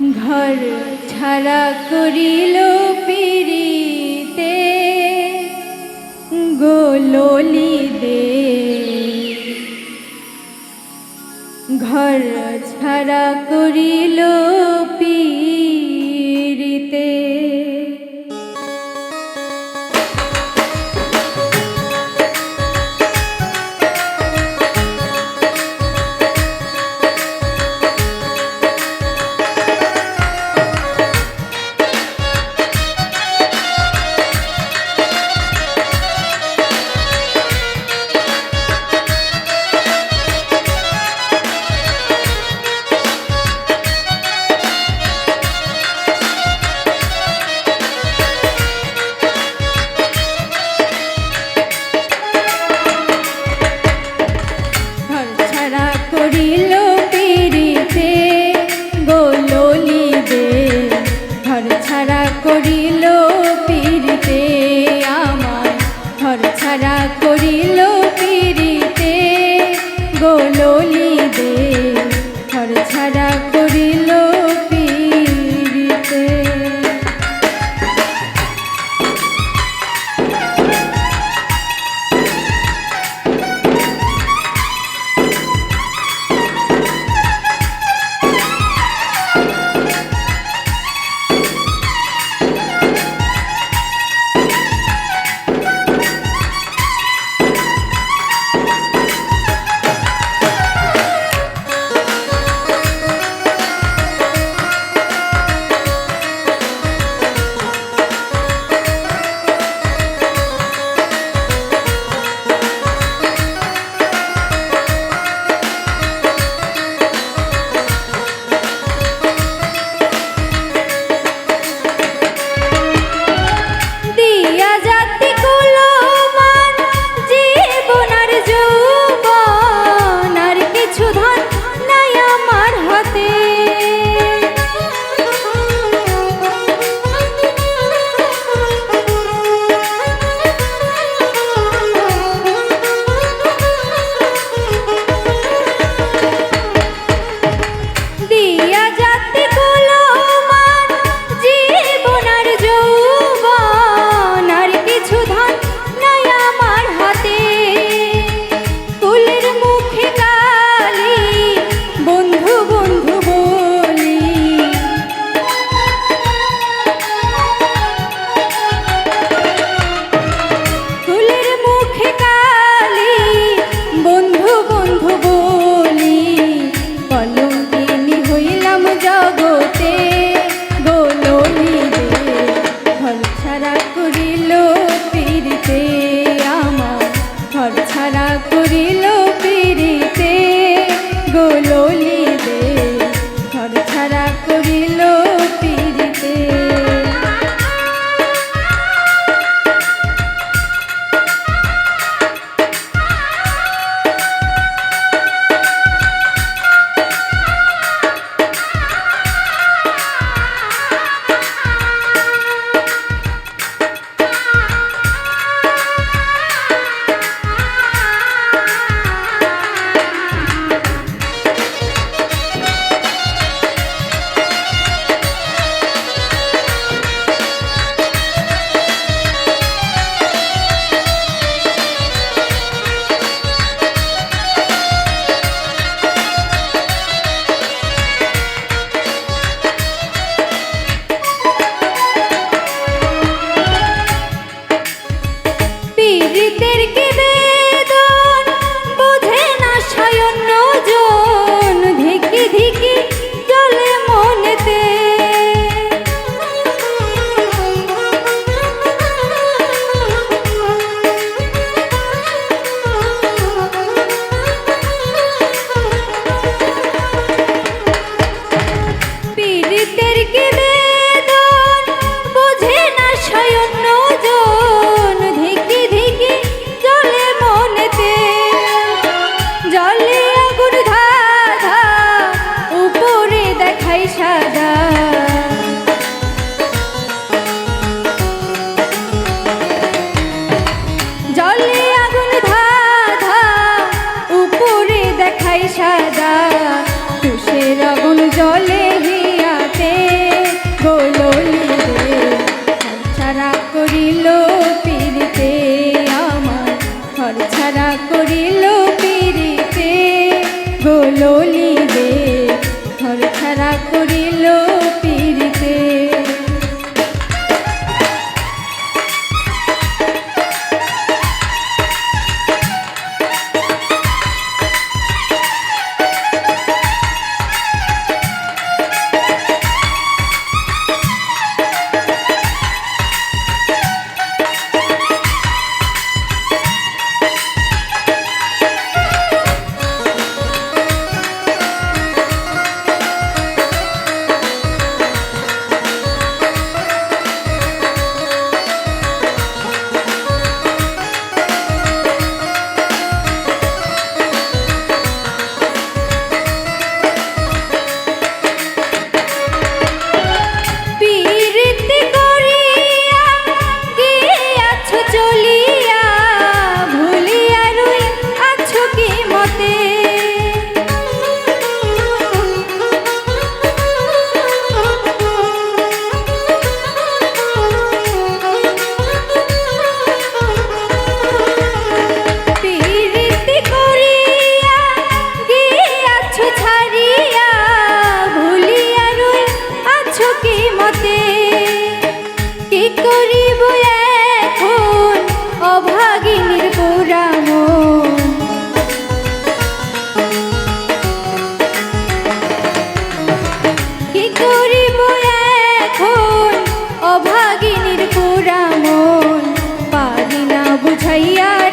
ঘর ছাড়া করিল পিড়িতে গোললি দে ঘর ছাড়া করিল Porque খাইয়া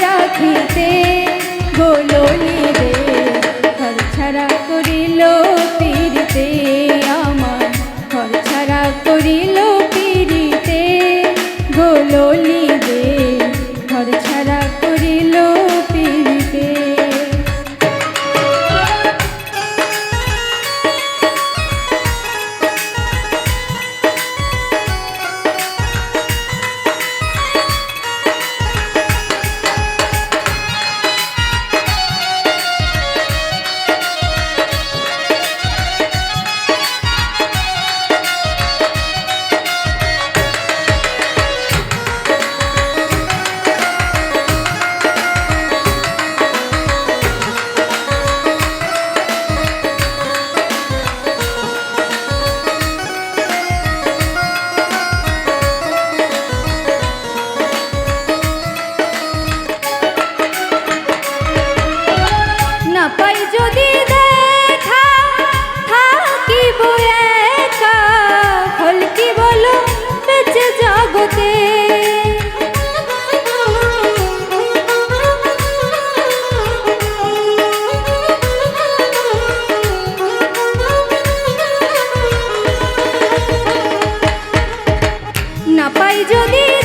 যদি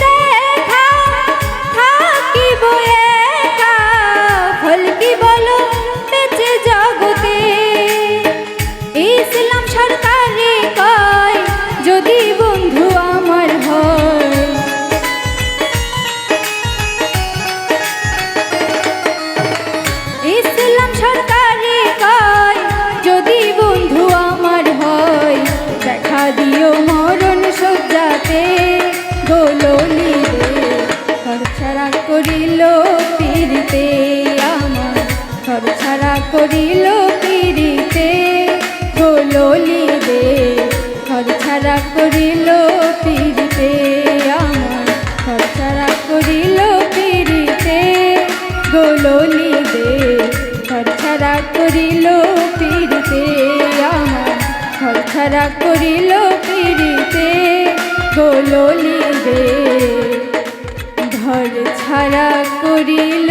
কথা করিল পিড়িতে গোললি দে ঘর ছাড়া করিল পিড়িতে, আমার ঘর ছাড়া করিল পিড়িতে গোললি দে ঘর ছাড়া করিল পিড়িতে, আমার ঘর ছাড়া করিল পিড়িতে গোললি দে ঘর ছাড়া করিল